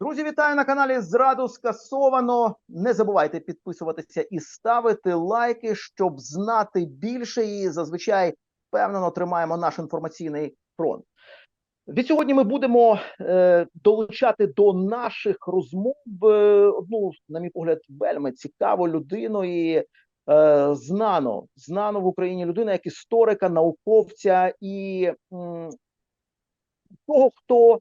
Друзі, вітаю на каналі Зраду скасовано. Не забувайте підписуватися і ставити лайки, щоб знати більше. І зазвичай впевнено тримаємо наш інформаційний фронт. Від сьогодні ми будемо е, долучати до наших розмов е, одну, на мій погляд, вельми цікаву людину і е, знано, знано в Україні людина як історика, науковця і м, того, хто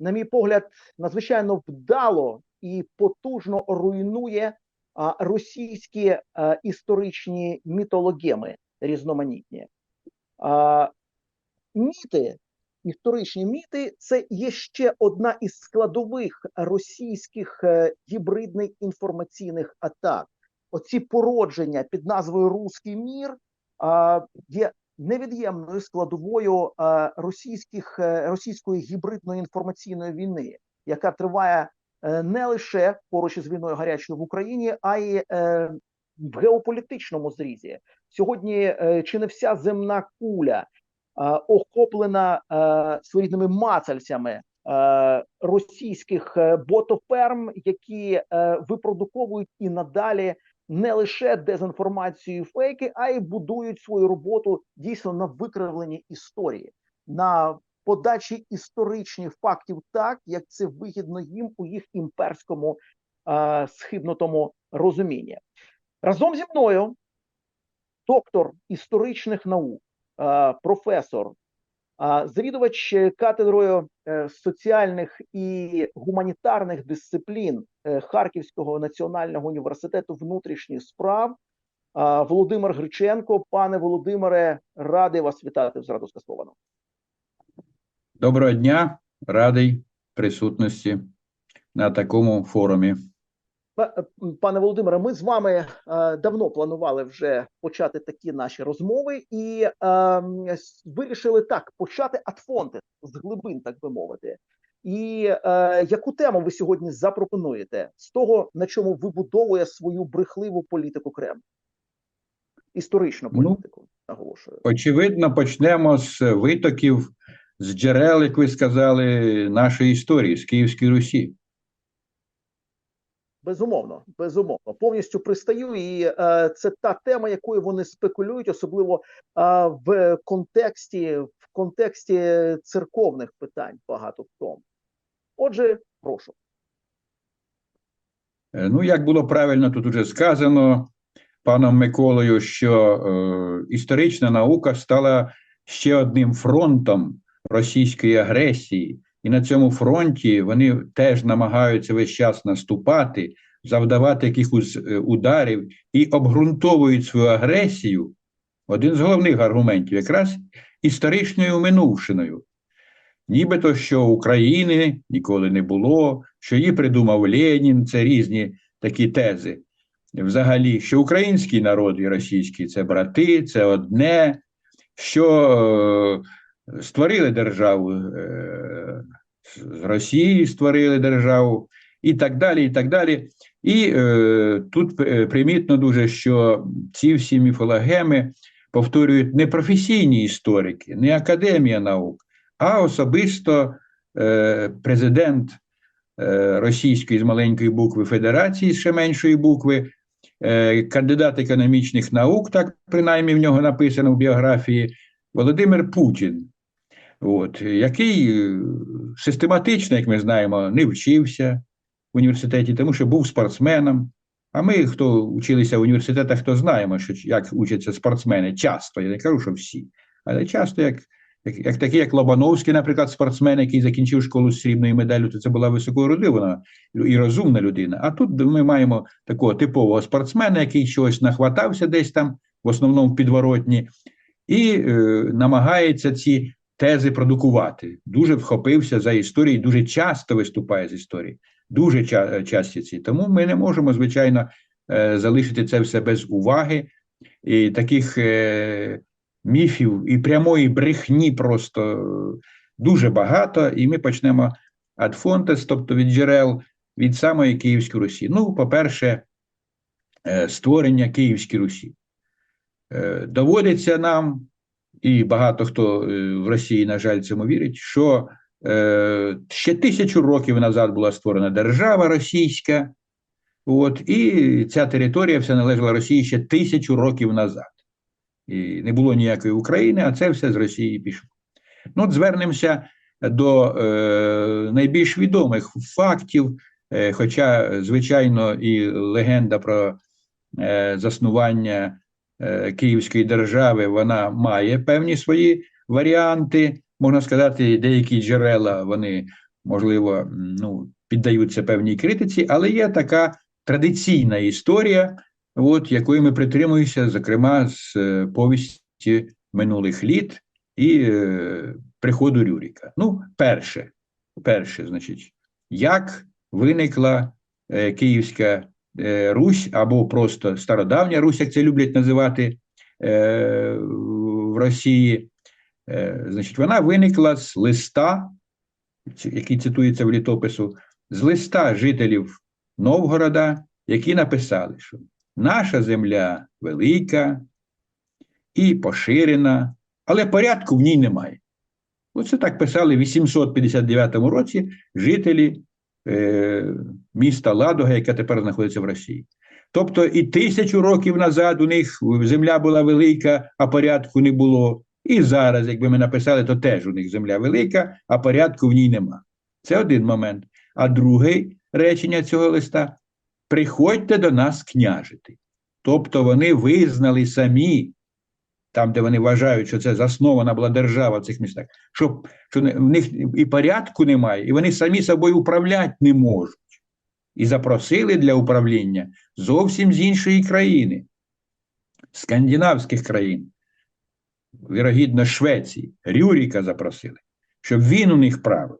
на мій погляд, надзвичайно вдало і потужно руйнує російські історичні мітологеми різноманітні. Міти, історичні міти це є ще одна із складових російських е, гібридних інформаційних атак. Оці породження під назвою Руський мір є невід'ємною складовою е, російських е, російської гібридної інформаційної війни, яка триває е, не лише поруч із війною гарячою в Україні, а й в геополітичному зрізі. Сьогодні чи не вся земна куля охоплена своїми мацальцями. Російських ботоферм, які випродуковують і надалі не лише дезінформацію і фейки, а й будують свою роботу дійсно на викривленні історії, на подачі історичних фактів, так як це вигідно їм у їх імперському е, схибнутому розумінні. Разом зі мною доктор історичних наук, е, професор, завідувач кафедрою е, соціальних і гуманітарних дисциплін Харківського національного університету внутрішніх справ е, Володимир Гриченко. Пане Володимире, радий вас вітати в зраду скасовано. Доброго дня, радий присутності на такому форумі. Е, Пане Володимире, ми з вами е, давно планували вже почати такі наші розмови, і е, вирішили так почати адфонти з глибин, так би мовити. І е, яку тему ви сьогодні запропонуєте з того, на чому вибудовує свою брехливу політику Кремль? Історичну Ну, політику, наголошую. Очевидно, почнемо з витоків, з джерел, як ви сказали, нашої історії з Київської Русі. Безумовно, безумовно, повністю пристаю, і е, це та тема, якою вони спекулюють, особливо е, в контексті в контексті церковних питань. Багато в тому. Отже, прошу. Е, Ну, як було правильно тут уже сказано паном Миколою, що е, історична наука стала ще одним фронтом російської агресії, і на цьому фронті вони теж намагаються весь час наступати, завдавати якихось е, ударів і обґрунтовують свою агресію. Один з головних аргументів якраз історичною минувшиною. Нібито що України ніколи не було, що її придумав Ленін, це різні такі тези. Взагалі, що український народ і російський це брати, це одне, що е, створили державу е, з Росії, створили державу, і так далі. І так далі. І е, тут е, примітно дуже, що ці всі міфологеми повторюють не професійні історики, не академія наук, а особисто е, президент е, російської з маленької букви Федерації, ще меншої букви, е, кандидат економічних наук, так принаймні в нього написано в біографії, Володимир Путін, от, який систематично, як ми знаємо, не вчився в університеті, тому що був спортсменом. А ми, хто вчилися в університетах, то знаємо, що як учаться спортсмени часто, я не кажу, що всі, але часто, як, як, такі, як Лобановський, наприклад, спортсмен, який закінчив школу з срібною медаллю, то це була високоерудована і розумна людина. А тут ми маємо такого типового спортсмена, який чогось нахватався десь там, в основному в підворотні, і е, намагається ці тези продукувати. Дуже вхопився за історію, дуже часто виступає з історії. Дуже ча- часті ці. Тому ми не можемо, звичайно, е, залишити це все без уваги. І таких е, міфів і прямої брехні просто е, дуже багато. І ми почнемо ad fontes, тобто від джерел, від самої Київської Русі. Ну, по-перше, е, створення Київської Русі. Е, Доводиться нам, і багато хто в Росії, на жаль, цьому вірить, що ще тисячу років назад була створена держава російська, от, і ця територія вся належала Росії ще тисячу років назад. І не було ніякої України, а це все з Росії пішло. Ну, от звернемося до е, найбільш відомих фактів, е, хоча, звичайно, і легенда про е, заснування е, Київської держави вона має певні свої варіанти. Можна сказати, деякі джерела вони, можливо, ну, піддаються певній критиці, але є така традиційна історія, от, якої ми притримуємося, зокрема, з е, повісті минулих літ і е, приходу Рюріка. Ну, перше, перше, значить, як виникла е, Київська Русь або просто стародавня Русь, як це люблять називати в Росії. Значить, вона виникла з листа, який цитується в літопису, з листа жителів Новгорода, які написали, що наша земля велика і поширена, але порядку в ній немає. Оце так писали в 859 році жителі е, міста Ладога, яке тепер знаходиться в Росії. Тобто і тисячу років назад у них земля була велика, а порядку не було. І зараз, якби ми написали, то теж у них земля велика, а порядку в ній нема. Це один момент. А друге речення цього листа: приходьте до нас княжити. Тобто вони визнали самі, там, де вони вважають, що це заснована була держава в цих містах, що, що в них і порядку немає, і вони самі собою управляти не можуть. І запросили для управління зовсім з іншої країни, скандинавських країн, вірогідно, Швеції, Рюріка запросили, щоб він у них правив.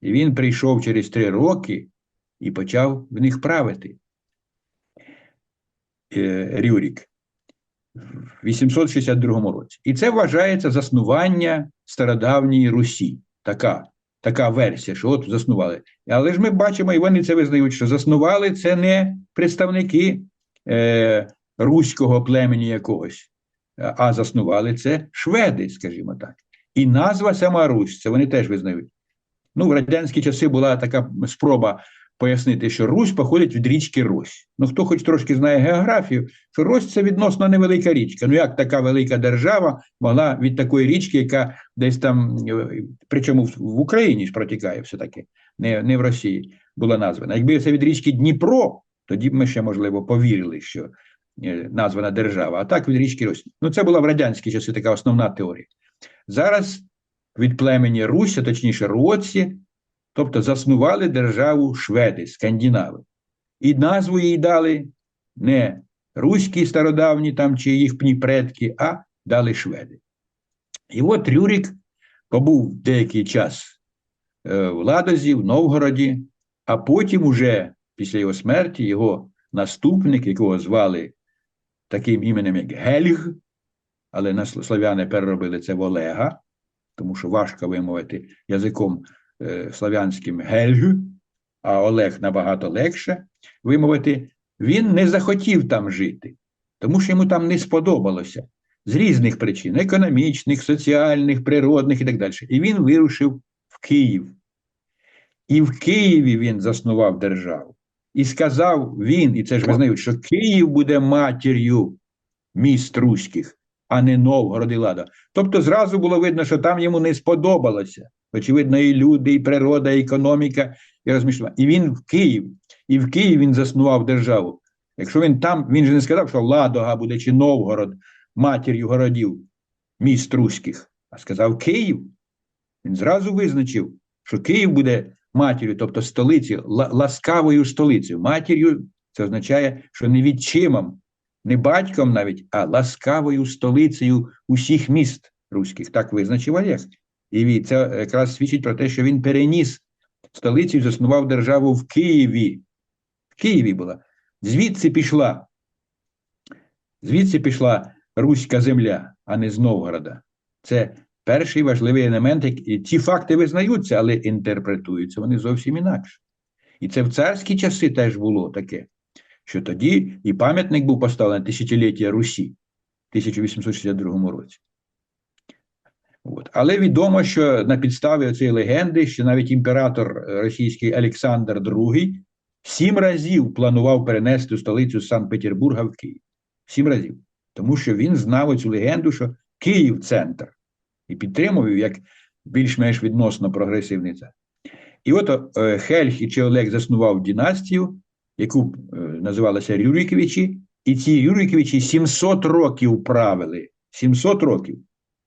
І він прийшов через три роки і почав в них правити. Е, Рюрік в 862 році. І це вважається заснування стародавньої Русі. Така, така версія, що от заснували. Але ж ми бачимо, і вони це визнають, що заснували це не представники е, руського племені якогось, а- заснували це шведи, скажімо так. І назва сама Русь, це вони теж визнають. Ну, в радянські часи була така спроба пояснити, що Русь походить від річки Рось. Ну, хто хоч трошки знає географію, що Рось це відносно невелика річка. Ну, як така велика держава могла від такої річки, яка десь там, е, причому в, Україні ж протікає все-таки, не, не в Росії, була названа. Якби це від річки Дніпро, тоді б ми ще, можливо, повірили, що е, названа держава. А так від річки Рось. Ну, це була в радянські часи така основна теорія. Зараз від племені Руся, точніше, Році, тобто заснували державу шведи, скандинави. І назву їй дали не руські стародавні там чи їхні предки, а дали шведи. І от Рюрік побув деякий час е, в Ладозі, в Новгороді, а потім уже після його смерті його наступник, якого звали таким іменем, як Гельг, але на сл- славяни переробили це в Олега, тому що важко вимовити язиком славянським Гельг, а Олег набагато легше вимовити, він не захотів там жити, тому що йому там не сподобалося з різних причин: економічних, соціальних, природних і так далі. І він вирушив в Київ. І в Києві він заснував державу. І сказав він, і це ж визнають, що Київ буде матір'ю міст руських, а не Новгород і Лада. Тобто зразу було видно, що там йому не сподобалося. Очевидно, і люди, і природа, і економіка, і розміщення. І він в Київ, і в Київ він заснував державу. Якщо він там, він же не сказав, що Ладога буде чи Новгород, матір'ю городів, міст руських, а сказав Київ. Він зразу визначив, що Київ буде матір'ю, тобто столицею, ласкавою столицею. Матір'ю це означає, що не відчимом, не батьком навіть, а ласкавою столицею усіх міст руських. Так визначив Олег. І це якраз свідчить про те, що він переніс столицю і заснував державу в Києві. В Києві була. Звідси пішла. Звідси пішла руська земля, а не з Новгорода. Це перший важливий елемент. і Ці факти визнаються, але інтерпретуються вони зовсім інакше. І це в царські часи теж було таке, що тоді і пам'ятник був поставлений тисячоліття Русі в 1862 році. От. Але відомо, що на підставі цієї легенди, що навіть імператор е, російський Олександр II сім разів планував перенести столицю Санкт-Петербурга в Київ. Сім разів. Тому що він знав цю легенду, що Київ центр, і підтримував як більш-менш відносно прогресивний центр. І от е, Хельх чи Олег заснував династію, яку е, називалася Рюриковичі, і ці Рюриковичі 700 років правили. 700 років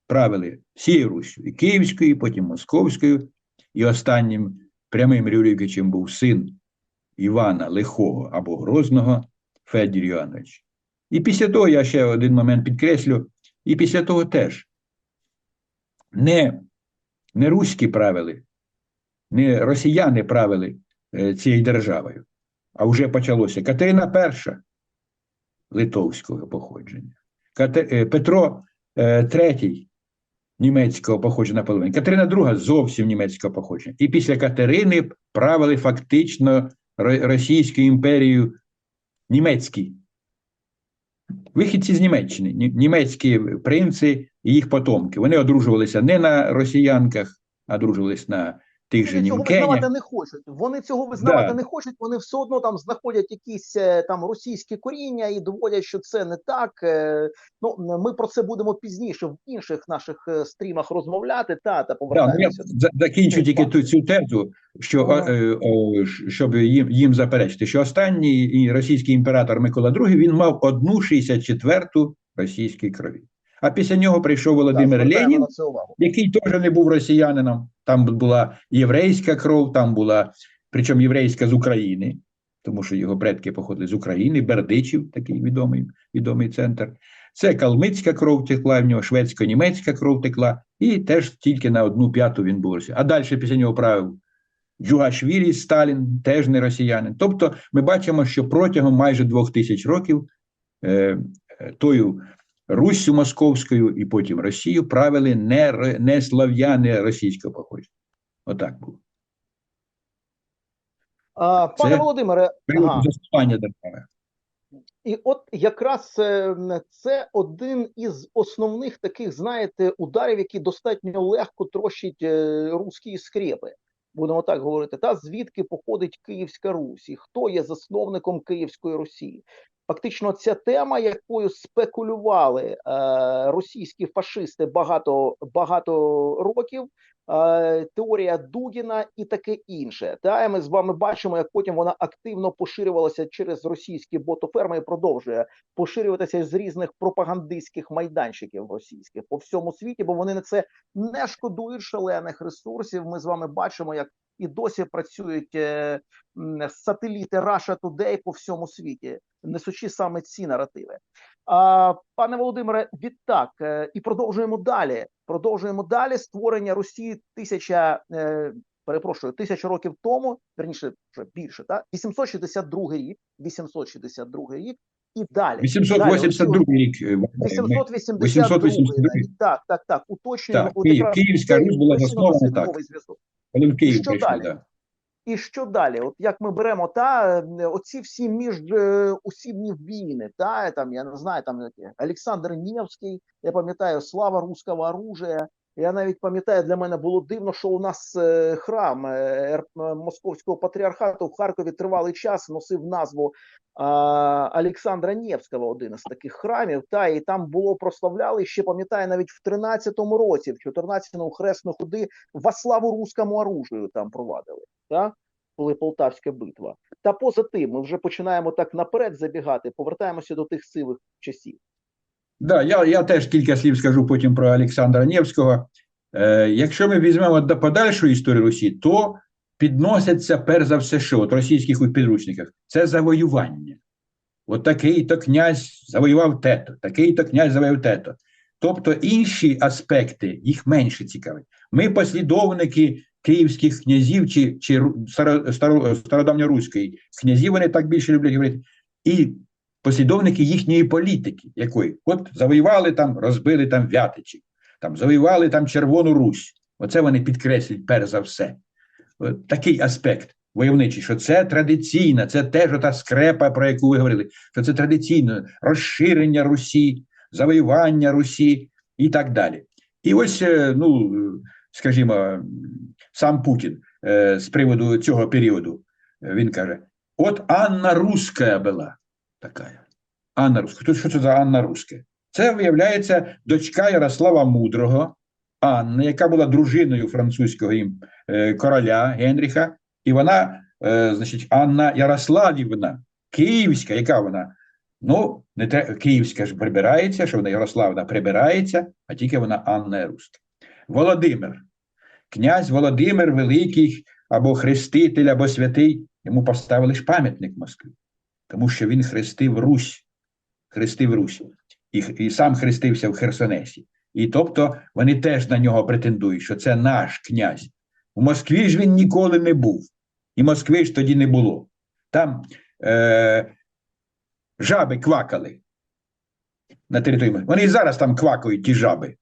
правили всією Руссю, і Київською, і потім Московською, і останнім прямим Рюриковичем був син Івана Лихого або Грозного Федір Йоанович. І після того я ще один момент підкреслю, і після того теж. Не, не руські правили, не росіяни правили е, цією державою, а вже почалося. Катерина І литовського походження, е, Петро е, III німецького походження наполовину, Катерина II зовсім німецького походження. І після Катерини правили фактично Російською імперією німецькі. Вихідці з Німеччини, німецькі принци і їх потомки. Вони одружувалися не на росіянках, а одружувалися на тих же Вони цього визнавати не хочуть. Вони цього визнавати Да. не хочуть. Вони все одно там знаходять якісь е, там російські коріння і доводять, що це не так. Е, Ну ми про це будемо пізніше в інших наших е, стрімах розмовляти. Та та Да, ну повертаємося. за- закінчу тільки ту цю тезу, що Ага. щоб їм, їм заперечити, що останній російський імператор Микола II він мав одну 64-ту російської крові. А після нього прийшов Володимир Так, Ленін, який теж не був росіянином. Там була єврейська кров, там була, причому єврейська з України, тому що його предки походили з України, Бердичів, такий відомий, відомий центр. Це калмицька кров текла, в нього шведсько-німецька кров текла, і теж тільки на одну п'яту він був росіянин. А далі після нього правив Джугашвілі, Сталін, теж не росіянин. Тобто ми бачимо, що протягом майже двох тисяч років е, е, тою Руссю Московською і потім Росію правили не, не слав'яни російського походження. Отак було. А, пане Це Володимире, ага. держави. І от якраз е, це один із основних таких, знаєте, ударів, які достатньо легко трощить е, руські скрепи. Будемо так говорити, та звідки походить Київська Русь і хто є засновником Київської Русі. Фактично, ця тема, якою спекулювали е, російські фашисти багато багато років, е, теорія Дугіна і таке інше. Та ми з вами бачимо, як потім вона активно поширювалася через російські ботоферми і продовжує поширюватися з різних пропагандистських майданчиків російських по всьому світі, бо вони на це не шкодують шалених ресурсів. Ми з вами бачимо, як і досі працюють е, сателіти Russia Today по всьому світі, несучи саме ці наративи. А, пане Володимире, відтак е, і продовжуємо далі. Продовжуємо далі створення Росії тисяча. Е, Перепрошую, тисячу років тому, верніше вже більше, та 862 рік, 862 рік і далі. 882 рік. е, ми- 882 882. навіть. Так, так, так. Уточнюємо. Так, Київ- Київська Русь була заснована так. зв'язок. Коли в Київ Що прийшли, далі? да. І що далі? От як ми беремо та е, оці всі міжусібні війни, та там я не знаю, там Олександр Невський, я пам'ятаю слава руського оружия. Я навіть пам'ятаю, для мене було дивно, що у нас е, храм е, е, Московського патріархату в Харкові тривалий час носив назву Олександра Невського, один із таких храмів. Та і там було прославляли ще пам'ятаю, навіть в 13-му році, в 14-му хресну ходи во славу руському оружию там провадили. Та? Коли Полтавська битва. Та поза тим, ми вже починаємо так наперед забігати, повертаємося до тих сивих часів. Да, я, я теж кілька слів скажу потім про Олександра Невського. Е, якщо ми візьмемо до подальшу історію Росії, то підносяться перш за все, що от російських підручниках це завоювання. От такий-то князь завоював тето, такий-то князь завоював тето. Тобто інші аспекти їх менше цікавить. Ми послідовники київських князів чи, чи старо, старо, стародавньоруської князів, вони так більше люблять говорити. І послідовники їхньої політики, якої от завоювали там, розбили там Вятичі, там завоювали там Червону Русь. Оце вони підкреслюють перш за все. От такий аспект войовничий, що це традиційна, це теж та скрепа, про яку ви говорили, що це традиційно розширення Русі, завоювання Русі і так далі. І ось, е, ну, скажімо, сам Путін е, з приводу цього періоду, е, він каже: от Анна Руська була така. Анна Руська. Хто що це за Анна Руська? Це, виявляється, дочка Ярослава Мудрого, Анна, яка була дружиною французького е, короля Генріха, і вона, е, значить, Анна Ярославівна, Київська, яка вона? Ну, не те, Київська ж прибирається, що вона Ярославна прибирається, а тільки вона Анна Руська. Володимир. Князь Володимир Великий або хреститель, або святий, йому поставили ж пам'ятник в Москві, тому що він хрестив Русь, хрестив Русь, і, і сам хрестився в Херсонесі. І тобто вони теж на нього претендують, що це наш князь. У Москві ж він ніколи не був, і Москви ж тоді не було. Там е, жаби квакали на території. Москви. Вони і зараз там квакають ті жаби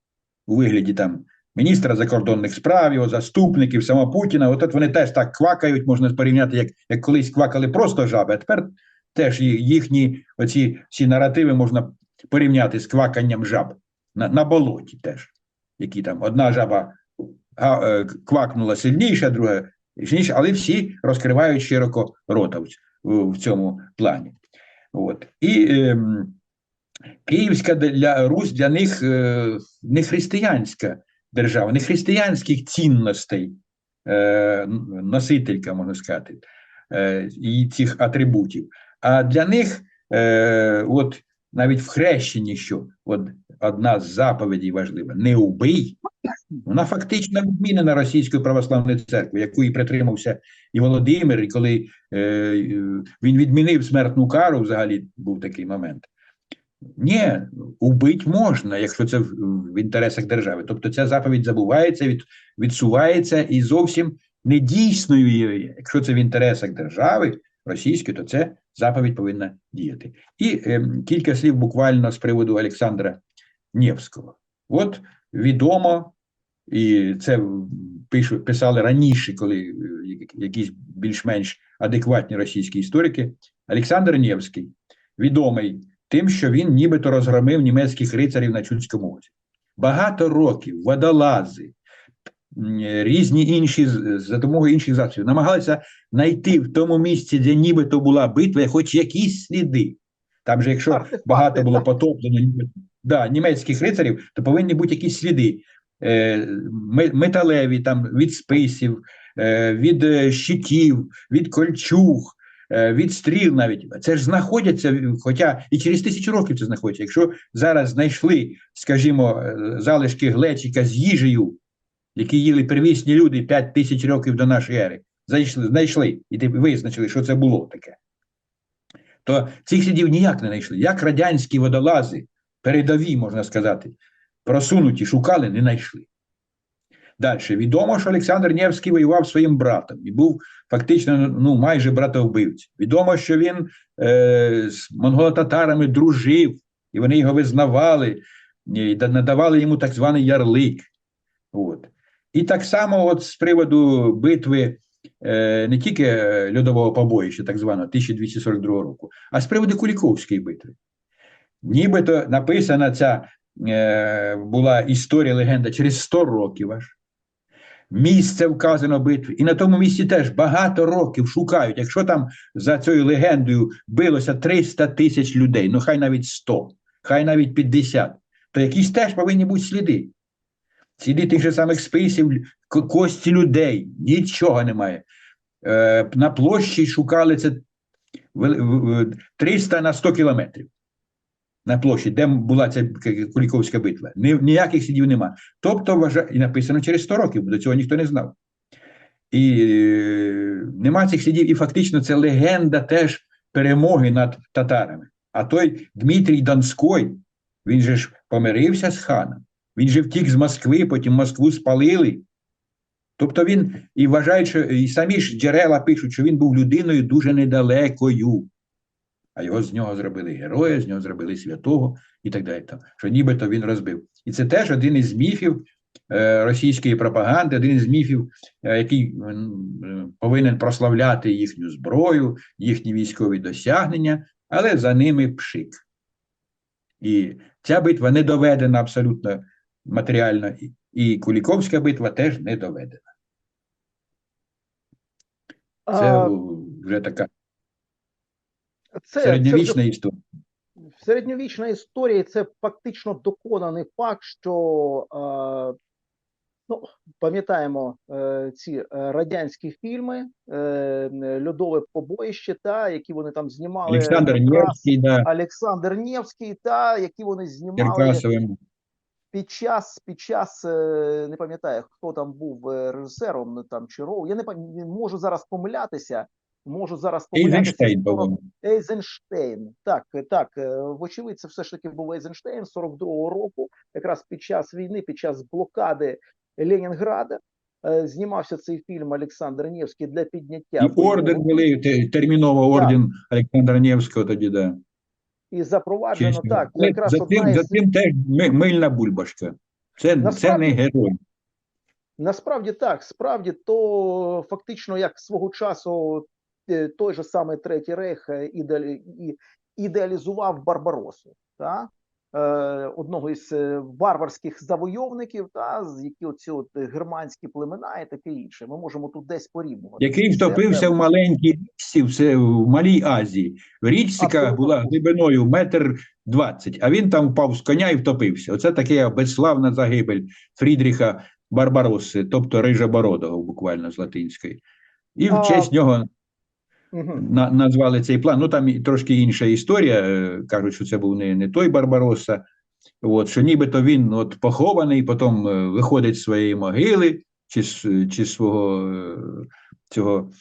у вигляді там міністра закордонних справ, його заступників, самого Путіна. От, от вони теж так квакають, можна порівняти, як, як колись квакали просто жаби, а тепер теж їхні оці всі наративи можна порівняти з кваканням жаб на, на болоті теж. Які там одна жаба е, квакнула сильніше, друга сильніше, але всі розкривають широко рота в, цьому плані. От. І ем, Київська для Русь для них е, не християнська держава, не християнських цінностей, е, носителька, можна сказати, е, і цих атрибутів. А для них, е, от навіть в хрещенні, що от одна з заповідей важлива: не убий, вона фактично відмінена Російською православною церквою, якої притримався і Володимир, і коли е, він відмінив смертну кару, взагалі був такий момент. Ні, убить можна, якщо це в, в інтересах держави. Тобто ця заповідь забувається, від, відсувається і зовсім недійсною є. Якщо це в інтересах держави російської, то це заповідь повинна діяти. І ем, кілька слів буквально з приводу Олександра Невського. От відомо, і це пишу, писали раніше, коли е, якісь більш-менш адекватні російські історики. Олександр Невський відомий тим, що він нібито розгромив німецьких рицарів на Чудському озері. Багато років водолази, різні інші за допомогою інших засобів намагалися знайти в тому місці, де нібито була битва, хоч якісь сліди. Там же, якщо багато було потоплено да, німецьких рицарів, то повинні бути якісь сліди. Е, металеві там від списів, е, від е, щитів, від кольчуг, е, від стріл навіть. Це ж знаходяться, хоча і через тисячу років це знаходиться. Якщо зараз знайшли, скажімо, е, залишки глечика з їжею, які їли первісні люди 5 тисяч років до нашої ери, знайшли, знайшли і визначили, що це було таке. То цих слідів ніяк не знайшли. Як радянські водолази, передові, можна сказати, просунуті, шукали, не знайшли. Далі відомо, що Олександр Невський воював своїм братом і був фактично ну, майже братовбивцем. Відомо, що він е, з монголо-татарами дружив, і вони його визнавали, і надавали йому так званий ярлик. От. І так само, от з приводу битви е, не тільки е, льодового побоїща, так званого 1242 року, а з приводу Куліковської битви. Нібито написана ця е, була історія легенда через 100 років аж. Місце вказано битви, і на тому місці теж багато років шукають. Якщо там за цією легендою билося 300 тисяч людей, ну хай навіть 100, хай навіть 50, то якісь теж повинні бути сліди. Сліди тих же самих списів, кості людей, нічого немає. Е, на площі шукали це вел- в- в- 300 на 100 кілометрів. На площі, де була ця Куліковська битва. Ніяких слідів нема. Тобто, і написано через 100 років, до цього ніхто не знав. І е, нема цих слідів, і фактично це легенда теж перемоги над татарами. А той Дмитрій Донський, він же ж помирився з ханом, він же втік з Москви, потім Москву спалили. Тобто він і вважають, що і самі ж джерела пишуть, що він був людиною дуже недалекою. А його з нього зробили героя, з нього зробили святого і так далі. Що нібито він розбив. І це теж один із міфів е, російської пропаганди, один із міфів, е, який повинен прославляти їхню зброю, їхні військові досягнення, але за ними пшик. І ця битва не доведена абсолютно матеріально, і- Куліковська битва теж не доведена. Це вже така це, це середньовічна вже історія. середньовічна історія. Це фактично доконаний факт, що е, ну, пам'ятаємо е, ці е, радянські фільми е, Льодове побоїще, та які вони там знімали Олександр Невський, да, Олександр Невський, та які вони знімали Черкасовим. Під час, під час е, не пам'ятаю, хто там був е, режисером, ну, там чи Роу. Я не пам- не можу зараз помилятися. Можу зараз помилятися. Ейзенштейн, по-моєму. Ейзенштейн. Так, так. е, Вочевидь, це все ж таки був Ейзенштейн 42-го року, якраз під час війни, під час блокади Ленінграда. Знімався цей фільм Олександр Невський для підняття І орден були, терміново орден Олександра Невського тоді, да. І запроваджено Чесно. так. Це, Якраз за, тим, за тим теж мильна бульбашка. Це, це не герой. Насправді так, справді то фактично як свого часу е, той же самий Третій Рейх е, ідеалі, ідеалізував Барбаросу, та? Е, одного із е, варварських завойовників, та, з які оці от германські племена і таке інше. Ми можемо тут десь порівнювати. Який втопився в маленькій річці, все в Малій Азії. В річці, була глибиною метр двадцять, а він там впав з коня і втопився. Оце така безславна загибель Фрідріха Барбаросси, тобто Рижобородого, буквально з латинської. І в честь нього На, назвали цей план. Ну там трошки інша історія. е, Кажуть, що це був не, не той Барбароса, От, що нібито він от похований, потім е, виходить з своєї могили чи, чи свого е, цього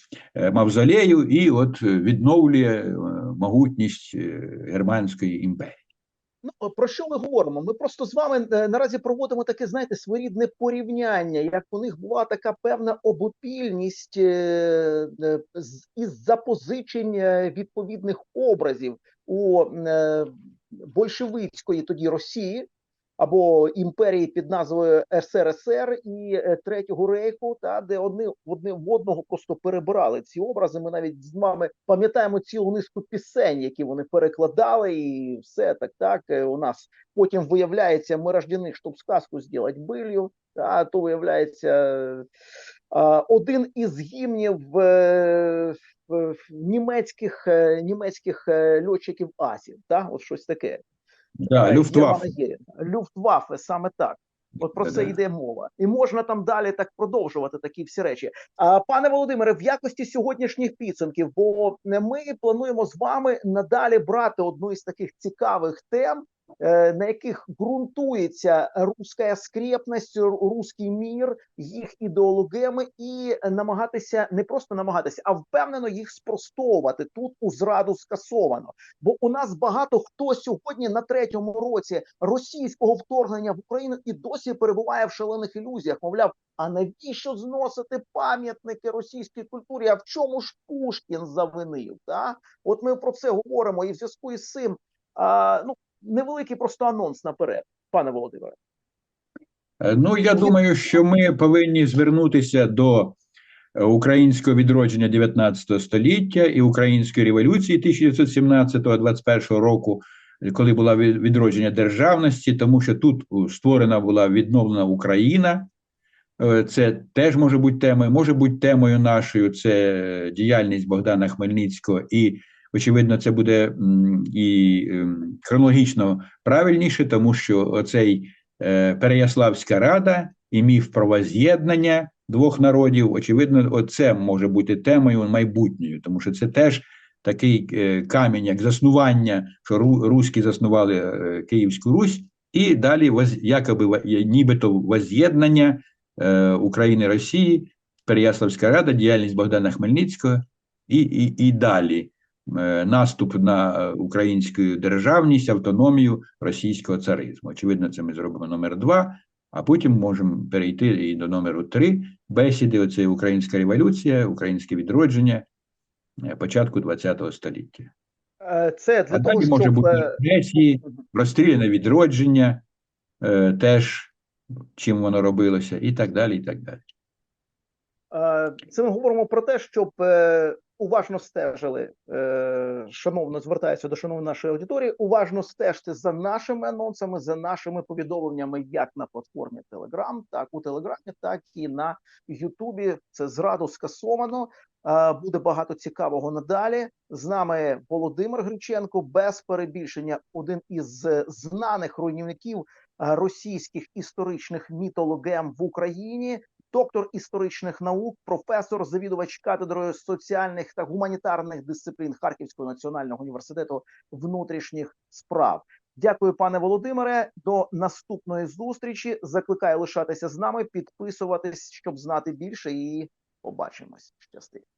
мавзолею, і от відновлює могутність Германської імперії. Ну про що ми говоримо? Ми просто з вами е, наразі проводимо таке, знаєте, своєрідне порівняння, як у них була така певна обопільність е, е, із запозичень е, відповідних образів у е, большевицької тоді Росії. Або імперії під назвою СРСР і е, Третього рейху, та де одні одне в одного просто перебирали ці образи. Ми навіть з вами пам'ятаємо цілу низку пісень, які вони перекладали, і все так. Так е, у нас потім виявляється, ми рождені, щоб сказку зробити былью, а то виявляється один із гімнів е, німецьких німецьких льотчиків асів. Та от щось таке. Да, Е, Люфтваффе. Люфтваффе, саме так. От про це йде мова, і можна там далі так продовжувати такі всі речі. А пане Володимире, в якості сьогоднішніх підсумків, бо ми плануємо з вами надалі брати одну із таких цікавих тем, е, на яких ґрунтується руська скрепність, руський мір, їх ідеологеми, і намагатися не просто намагатися, а впевнено їх спростовувати тут у зраду скасовано. Бо у нас багато хто сьогодні на третьому році російського вторгнення в Україну і досі перебуває в шалених ілюзіях. Мовляв, а навіщо зносити пам'ятники російській культурі? А в чому ж Пушкін завинив? Та от ми про це говоримо, і в зв'язку із цим а, ну невеликий просто анонс наперед, пане Володимире. Е, Ну, я думаю, що ми повинні звернутися до українського відродження 19 століття і української революції 1917-21 року, коли була від- відродження державності, тому що тут створена була відновлена Україна. Е, Це теж може бути темою, може бути темою нашою це діяльність Богдана Хмельницького, і очевидно, це буде і ем, хронологічно правильніше, тому що оцей е, Переяславська рада і міф про воз'єднання двох народів, очевидно, оце може бути темою майбутньою, тому що це теж такий е, камінь, як заснування, що ру- руські заснували е, Київську Русь, і далі якоби нібито воз'єднання України Росії, Переяславська рада, діяльність Богдана Хмельницького і, і, і далі наступ на е, українську державність, автономію російського царизму. Очевидно, це ми зробимо номер два, а потім можемо перейти і до номеру три бесіди. Оце українська революція, українське відродження е, початку ХХ століття. Е, Це для А того, далі може бути е, репресії, розстріляне відродження, е, теж чим воно робилося, і так далі. і так далі. Е, Це ми говоримо про те, щоб е, уважно стежили, е, шановно звертаюся до шановної нашої аудиторії. Уважно стежте за нашими анонсами, за нашими повідомленнями, як на платформі Telegram, так у Телеграмі, так і на Ютубі. Це зраду скасовано. Е, Буде багато цікавого надалі. З нами Володимир Гриченко, без перебільшення, один із знаних руйнівників е, російських історичних мітологем в Україні доктор історичних наук, професор, завідувач кафедрою соціальних та гуманітарних дисциплін Харківського національного університету внутрішніх справ. Дякую, пане Володимире. До наступної зустрічі. Закликаю лишатися з нами, підписуватись, щоб знати більше, і побачимось. Щасти.